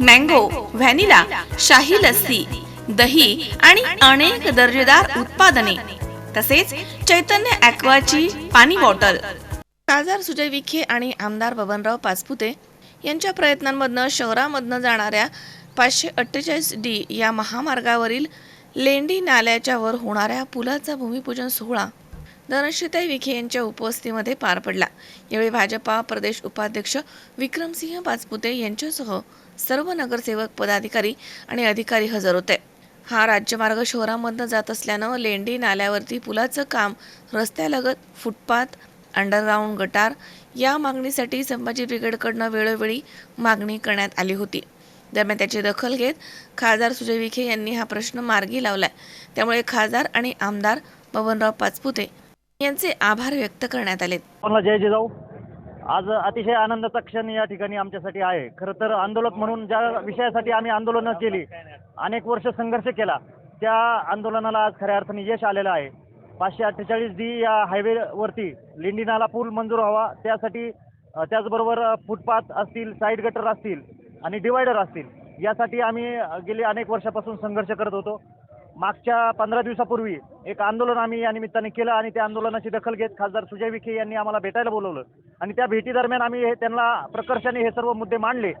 Mango vanilla शाही लस्सी दही आणि अनेक दर्जेदार उत्पादने तसेच चैतन्य ॲक्वाची पाणी बॉटल. खासदार सुजय विखे आणि आमदार बबनराव पाचपुते यांच्या प्रयत्नांमधनं शहरामधनं जाणाऱ्या पाचशे अठ्ठेचाळीस डी या महामार्गावरील लेंडी नाल्याच्या वर होणाऱ्या पुलाचा भूमिपूजन सोहळा धनश्रीताई विखे यांच्या उपस्थितीमध्ये पार पडला. यावेळी भाजपा प्रदेश उपाध्यक्ष विक्रमसिंह पाचपुते यांच्यासह सर्व नगरसेवक पदाधिकारी आणि अधिकारी हजर होते. हा राज्यमार्ग शहरामधनं जात असल्यानं लेंडी नाल्यावरती पुलाचं काम रस्त्यालगत फुटपाथ अंडरग्राऊंड गटार या मागणीसाठी संभाजी ब्रिगेडकडनं वेळोवेळी मागणी करण्यात आली होती. दरम्यान त्याची दखल घेत खासदार सुजय विखे यांनी हा प्रश्न मार्गी लावलाय. त्यामुळे खासदार आणि आमदार बबनराव पाचपुते यांचे आभार व्यक्त करण्यात आले जय जिजाऊ. आज अतिशय आनंदाचा क्षण या ठिकाणी आमच्यासाठी आहे. खरं तर आंदोलक म्हणून ज्या विषयासाठी आम्ही आंदोलनं केली अनेक वर्ष संघर्ष केला त्या आंदोलनाला आज खऱ्या अर्थाने यश आलेलं आहे. पाचशे अठ्ठेचाळीस डी या हायवेवरती लिंडी नाला पूल मंजूर व्हावा त्यासाठी त्याचबरोबर फुटपाथ असतील साईड गटर असतील आणि डिवायडर असतील यासाठी आम्ही गेली अनेक वर्षापासून संघर्ष करत होतो. मागच्या पंधरा दिवसापूर्वी एक आंदोलन आम्ही या निमित्ताने केलं आणि त्या आंदोलनाची दखल घेत खासदार सुजय विखे यांनी आम्हाला भेटायला बोलवलं. आणि त्या भेटीदरम्यान आम्ही हे त्यांना प्रकर्षाने हे सर्व मुद्दे मांडले.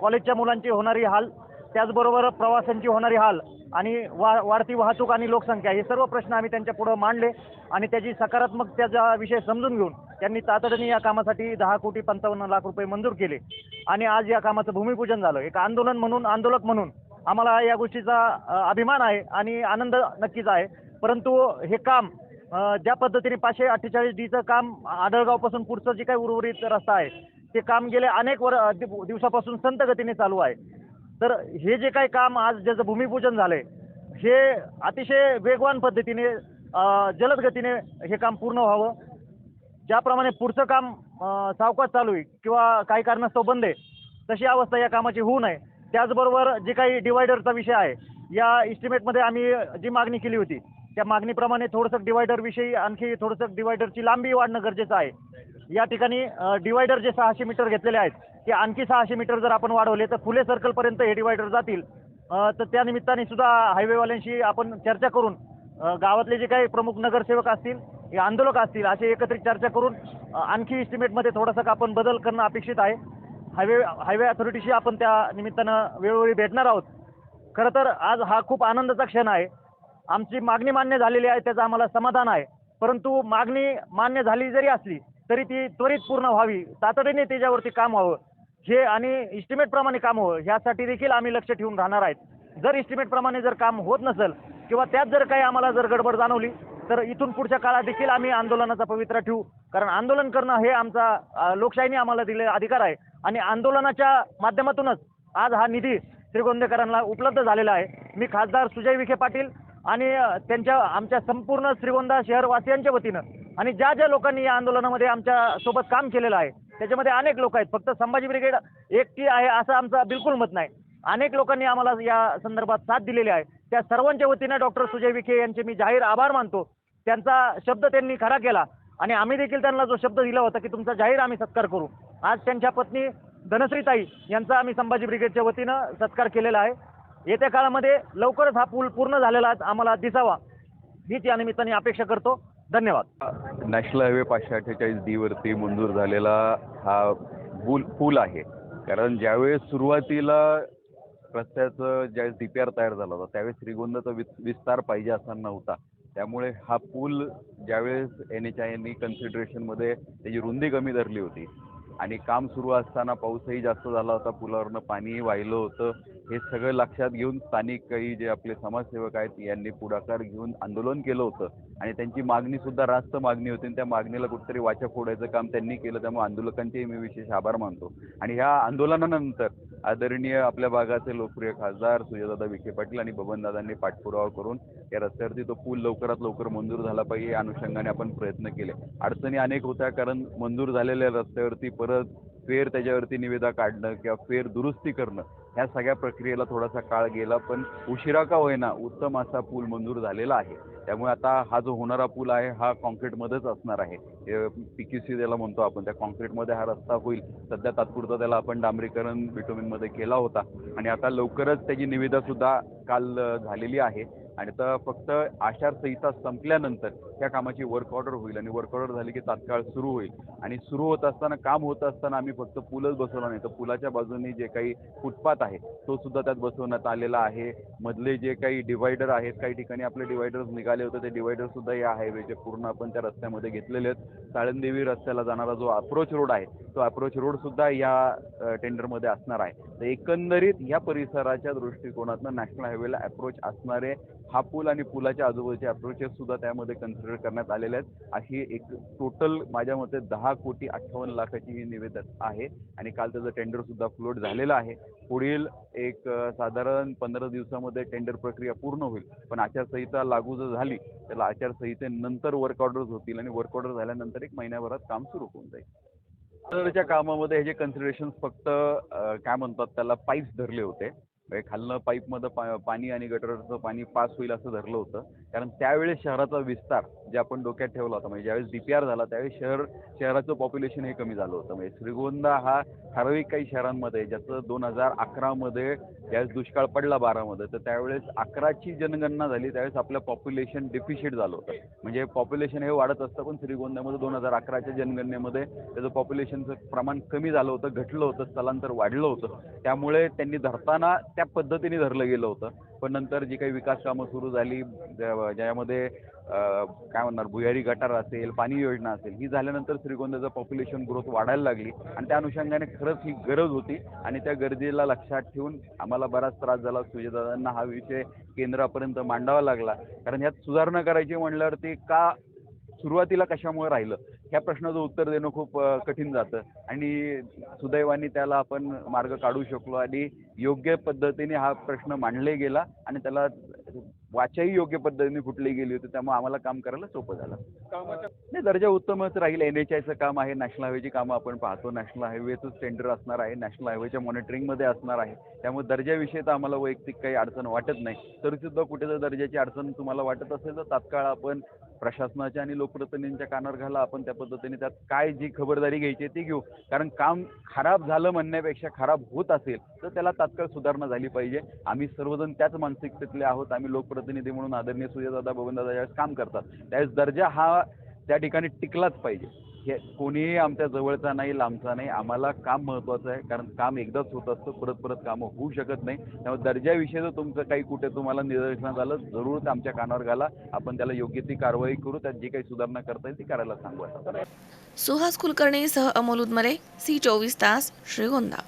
कॉलेजच्या मुलांची होणारी हाल त्याचबरोबर प्रवाशांची होणारी हाल आणि वा वाढती वाहतूक आणि लोकसंख्या हे सर्व प्रश्न आम्ही त्यांच्या पुढं मांडले आणि त्याची सकारात्मक त्याचा विषय समजून घेऊन त्यांनी तातडीने या कामासाठी दहा कोटी पंचावन्न लाख रुपये मंजूर केले. आणि आज या कामाचं भूमिपूजन झालं. एक आंदोलन म्हणून आंदोलक म्हणून आम्हाला या गोष्टीचा अभिमान आहे आणि आनंद नक्कीच आहे. परंतु हे काम ज्या पद्धतीने पाचशे अठ्ठेचाळीस डीचं काम आडळगावपासून पुढचं जे काही उर्वरित रस्ता आहे ते काम गेले अनेक वर दिवसापासून संत गतीने चालू आहे. तर हे जे काही काम आज ज्याचं भूमिपूजन झालंय हे अतिशय वेगवान पद्धतीने जलद गतीने हे काम पूर्ण व्हावं. ज्याप्रमाणे पुढचं काम सावकाश चालू आहे किंवा काही कारणास्तव बंद आहे तशी अवस्था या कामाची होऊ नये. त्याचबरोबर जे काही डिवायडरचा विषय आहे या इस्टिमेटमध्ये आम्ही जी मागणी केली होती त्या मागणीप्रमाणे थोडंसं डिवायडरविषयी आणखी थोडंसं डिवायडरची लांबी वाढणं गरजेचं आहे. या ठिकाणी डिवायडर जे सहाशे मीटर घेतलेले आहेत ते आणखी सहाशे मीटर जर आपण वाढवले तर फुले सर्कलपर्यंत हे डिवायडर जातील. तर त्या निमित्ताने सुद्धा हायवेवाल्यांशी आपण चर्चा करून गावातले जे काही प्रमुख नगरसेवक असतील हे आंदोलक असतील असे एकत्रित चर्चा करून आणखी इस्टिमेटमध्ये थोडासा आपण बदल करणं अपेक्षित आहे. हायवे हायवे अथॉरिटीशी आपण त्या निमित्तानं वेळोवेळी भेटणार आहोत. खरं तर आज हा खूप आनंदाचा क्षण आहे. आमची मागणी मान्य झालेली आहे त्याचं आम्हाला समाधान आहे. परंतु मागणी मान्य झाली जरी असली तरी ती त्वरित पूर्ण व्हावी. तातडीने त्याच्यावरती काम व्हावं. हे आणि इस्टिमेटप्रमाणे काम व्हावं ह्यासाठी देखील आम्ही लक्ष ठेवून राहणार आहेत. जर इस्टिमेटप्रमाणे जर काम होत नसेल किंवा त्यात जर काही आम्हाला जर गडबड जाणवली तर इथून पुढच्या काळात देखील आम्ही आंदोलनाचा पवित्रा ठेवू. कारण आंदोलन करणं हे आमचा लोकशाहीने आम्हाला दिलेला अधिकार आहे. आणि आंदोलनाच्या माध्यमातूनच आज हा निधी श्रीगोंदेकरांना उपलब्ध झालेला आहे. मी खासदार सुजय विखे पाटील आणि त्यांच्या आमच्या संपूर्ण श्रीगोंदा शहरवासियांच्या वतीनं आणि ज्या ज्या लोकांनी या आंदोलनामध्ये आमच्यासोबत काम केलेलं आहे त्याच्यामध्ये अनेक लोक आहेत. फक्त संभाजी ब्रिगेड एकटी आहे असं आमचं बिलकुल मत नाही. अनेक लोकांनी आम्हाला या संदर्भात साथ दिलेली आहे. त्या सर्वांच्या वतीनं डॉक्टर सुजय विखे यांचे मी जाहीर आभार मानतो. त्यांचा शब्द त्यांनी खरा केला आणि आम्ही देखील त्यांना जो शब्द दिला होता की तुमचा जाहीर आम्ही सत्कार करू. आज त्यांच्या पत्नी धनश्रीताई यांचा आम्ही संभाजी ब्रिगेडच्या वतीनं सत्कार केलेला आहे. येत्या काळामध्ये लवकरच हा पूल पूर्ण झालेला आज आम्हाला दिसावा. हीच या निमित्ताने अपेक्षा करतो. धन्यवाद. नॅशनल हायवे पाचशे अठ्ठेचाळीस डी वरती मंजूर झालेला हा पूल पूल आहे. कारण ज्यावेळेस सुरुवातीला रस्त्याचं ज्यावेळेस डी पी आर तयार झाला होता त्यावेळेस श्रीगोंदाचा विस्तार पाहिजे असा नव्हता. त्यामुळे हा पूल ज्यावेळेस एन एच आयनी कन्सिडरेशनमध्ये त्याची रुंदी कमी धरली होती आणि काम सुरू असताना पाऊसही जास्त झाला होता पुलावरनं पाणीही वाहिलं होतं. हे सगळं लक्षात घेऊन स्थानिक काही जे आपले समाजसेवक आहेत यांनी पुढाकार घेऊन आंदोलन केलं होतं. आणि त्यांची मागणी सुद्धा रास्त मागणी होती आणि त्या मागणीला कुठेतरी वाचा फोडायचं काम त्यांनी केलं त्यामुळे आंदोलकांचेही मी विशेष आभार मानतो. आणि ह्या आंदोलनानंतर आदरणीय आपल्या भागाचे लोकप्रिय खासदार सुजयदादा विखे पाटील आणि बबनदादांनी पाठपुरावा करून या रस्त्यावरती तो पूल लवकरात लवकर मंजूर झाला पाहिजे या अनुषंगाने आपण प्रयत्न केले. अडचणी अनेक होत्या कारण मंजूर झालेल्या रस्त्यावरती परत फेर त्याच्यावरती निविदा काढणं किंवा फेर दुरुस्ती करणं ह्या सगळ्या प्रक्रियेला थोडासा काळ गेला पण उशिरा का होईना उत्तम असा पूल मंजूर झालेला आहे. त्यामुळे आता हा जो होणारा पूल आहे हा कॉन्क्रीटमध्येच असणार आहे. पी क्यू सी त्याला म्हणतो आपण त्या कॉन्क्रीटमध्ये हा रस्ता होईल. सध्या तात्पुरता त्याला आपण डांबरीकरण बिटोमिनमध्ये केला होता. आणि आता लवकरच त्याची निविदा सुद्धा काल झालेली आहे. आणि तर फक्त आचारसंहिता संपल्यानंतर त्या कामाची वर्क ऑर्डर होईल आणि वर्क ऑर्डर झाली की तात्काळ सुरू होईल. आणि सुरू होत असताना काम होत असताना आम्ही फक्त पूलच बसवला नाही. तर पुलाच्या बाजूने जे काही फुटपाथ आहे तो सुद्धा त्यात बसवण्यात आलेला आहे. मधले जे काही डिवायडर आहेत काही ठिकाणी आपले डिवायडर्स निघाले होते. ते डिवायडर सुद्धा या हायवेचे पूर्ण आपण त्या रस्त्यामध्ये घेतलेले आहेत. साळंदेवी रस्त्याला जाणारा जो अप्रोच रोड आहे तो अप्रोच रोड सुद्धा या टेंडरमध्ये असणार आहे. तर एकंदरीत या परिसराच्या दृष्टिकोनातून नॅशनल हायवेला अप्रोच असणारे हा पूल आणि पुलाच्या आजूबाजूचे अप्रोचेस सुद्धा त्यामध्ये कन्सिडर करण्यात आलेले आहेत. अशी एक टोटल माझ्या मते दहा कोटी अठ्ठावन्न लाखाची ही निवेदन आहे. आणि काल त्याचं टेंडर सुद्धा फ्लोट झालेलं आहे. पुढील एक साधारण पंधरा दिवसामध्ये टेंडर प्रक्रिया पूर्ण होईल. पण आचारसंहिता लागू जर झाली त्याला आचारसंहितेनंतर वर्क ऑर्डर्स होतील आणि वर्क ऑर्डर झाल्यानंतर एक महिन्याभरात काम सुरू होऊन जाईल. कामामध्ये हे जे कन्सिडरेशन फक्त काय म्हणतात त्याला पाईप्स धरले होते. म्हणजे खालनं पाईपमध्ये पा पाणी आणि गटरचं पाणी पास होईल असं धरलं होतं. कारण त्यावेळेस शहराचा विस्तार जे आपण डोक्यात ठेवला होता म्हणजे ज्यावेळेस डी पी आर झाला त्यावेळेस शहर शहराचं पॉप्युलेशन हे कमी झालं होतं. म्हणजे श्रीगोंदा हा ठराविक काही शहरांमध्ये ज्याचं दोन हजार अकरामध्ये ज्यावेळेस दुष्काळ पडला बारामध्ये तर त्यावेळेस अकराची जनगणना झाली त्यावेळेस आपलं पॉप्युलेशन डिफिशिट झालं होतं. म्हणजे पॉप्युलेशन हे वाढत असतं पण श्रीगोंद्यामध्ये दोन हजार अकराच्या जनगणनेमध्ये त्याचं पॉप्युलेशनचं प्रमाण कमी झालं होतं घटलं होतं स्थलांतर वाढलं होतं. त्यामुळे त्यांनी धरताना त्या पद्धतीने धरलं गेलं होतं. पण नंतर जी काही विकास कामं सुरू झाली ज्यामध्ये काय म्हणणार भुयारी गटार असेल पाणी योजना असेल ही झाल्यानंतर श्रीगोंद्याचं पॉप्युलेशन ग्रोथ वाढायला लागली. आणि त्या अनुषंगाने खरंच ही गरज होती. आणि त्या गरजेला लक्षात ठेवून आम्हाला बराच त्रास झाला. सुजयदादांना हा विषय केंद्रापर्यंत मांडावा लागला. कारण ह्यात सुधारणा करायची म्हणल्यावरती का सुरुवातीला कशामुळे राहिलं? ह्या प्रश्नाचं उत्तर देणं खूप कठीण जातं. आणि सुदैवाने त्याला आपण मार्ग काढू शकलो आणि योग्य पद्धतीने हा प्रश्न मांडले गेला आणि त्याला वाचाही योग्य पद्धतीने फुटली गेली होती त्यामुळे आम्हाला काम करायला सोपं झालं. नाही दर्जा उत्तमच राहील. एन एच आयचं काम आहे नॅशनल हायवेची कामं आपण पाहतो. नॅशनल हायवेचंच टेंडर असणार आहे. नॅशनल हायवेच्या मॉनिटरिंगमध्ये असणार आहे. त्यामुळे दर्जाविषयी तर आम्हाला वैयक्तिक काही अडचण वाटत नाही. तरी सुद्धा कुठे जर दर्जाची अडचण तुम्हाला वाटत असेल तर तात्काळ आपण प्रशासनाच्या आणि लोकप्रतिनिधींच्या कानावर घाला आपण त्या पद्धतीने त्यात काय जी खबरदारी घ्यायची आहे ती घेऊ. कारण काम खराब झालं म्हणण्यापेक्षा खराब होत असेल तर त्याला तात्काळ सुधारणा झाली पाहिजे. आम्ही सर्वजण त्याच मानसिकतेतले आहोत. आम्ही लोकप्रतिनिधी म्हणून आदरणीय सूर्यदादा बबनदादा ज्यावेळेस काम करतात. त्यावेळेस दर्जा हा त्या ठिकाणी टिकलाच पाहिजे. हे कोणीही आमच्या जवळचा नाही लांबचा नाही. आम्हाला काम महत्त्वाचं आहे. कारण काम एकदाच होत असतं. परत परत कामं होऊ शकत नाही. त्यामुळे दर्जाविषयी जर तुमचं काही कुठे तुम्हाला निदर्शनात आलं जरूर ते आमच्या कानावर घाला. आपण त्याला योग्य ती कारवाई करू. त्यात जी काही सुधारणा करता येईल ती करायला सांगू सुहास कुलकर्णी सह अमोल उदमरे सी चोवीस तास श्रीगोंदा.